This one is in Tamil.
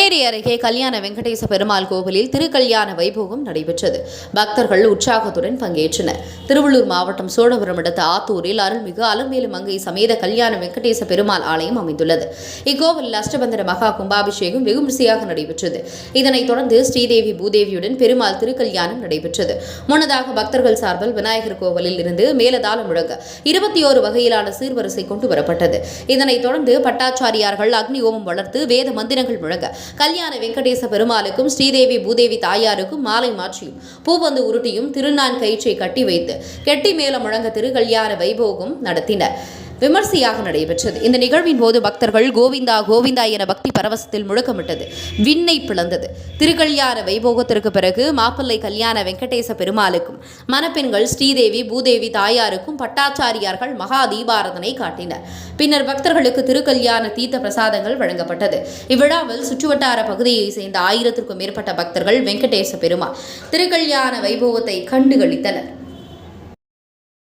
அருகே கல்யாண வெங்கடேச பெருமாள் கோவிலில் திருக்கல்யாண வைபோகம் நடைபெற்றது. பக்தர்கள் உற்சாகத்துடன் பங்கேற்றனர். திருவள்ளூர் மாவட்டம் சோழபுரம் அடுத்த ஆத்தூரில் அருள்மிகு அலமேலு மங்கை சமேத கல்யாண வெங்கடேச பெருமாள் ஆலயம் அமைந்துள்ளது. இக்கோவிலில் அஷ்டபந்தர மகா கும்பாபிஷேகம் வெகு விமரிசையாக நடைபெற்றது. இதனைத் தொடர்ந்து ஸ்ரீதேவி பூதேவியுடன் பெருமாள் திருக்கல்யாணம் நடைபெற்றது. முன்னதாக பக்தர்கள் சார்பில் விநாயகர் கோவிலில் இருந்து மேலதாளம் முழங்க இருபத்தி ஓரு வகையிலான சீர்வரிசை கொண்டு வரப்பட்டது. இதனைத் தொடர்ந்து பட்டாச்சாரியார்கள் அக்னி ஓமம் வளர்த்து வேத மந்திரங்கள் முழங்க கல்யாண வெங்கடேச பெருமாளுக்கும் ஸ்ரீதேவி பூதேவி தாயாருக்கும் மாலை மாற்றியும். பூவந்து உருட்டியும் திருநான் கயிற்றை கட்டி வைத்து கெட்டி மேல முழங்க திருக்கல்யாண வைபோகம் நடத்தினர். விமர்சையாக நடைபெற்றது. இந்த நிகழ்வின் போது பக்தர்கள் கோவிந்தா கோவிந்தா என பக்தி பரவசத்தில் முழக்கமிட்டது. விண்ணை பிளந்தது. திருக்கல்யாண வைபோகத்திற்கு பிறகு மாப்பிள்ளை கல்யாண வெங்கடேச பெருமாளுக்கும் மணப்பெண்கள் ஸ்ரீதேவி பூதேவி தாயாருக்கும் பட்டாச்சாரியார்கள் மகா தீபாரதனை காட்டினர். பின்னர் பக்தர்களுக்கு திருக்கல்யாண தீர்த்த பிரசாதங்கள் வழங்கப்பட்டது. இவ்விழாவில் சுற்றுவட்டார பகுதியை சேர்ந்த ஆயிரத்திற்கும் மேற்பட்ட பக்தர்கள் வெங்கடேச பெருமாள் திருக்கல்யாண வைபோகத்தை கண்டுகளித்தனர்.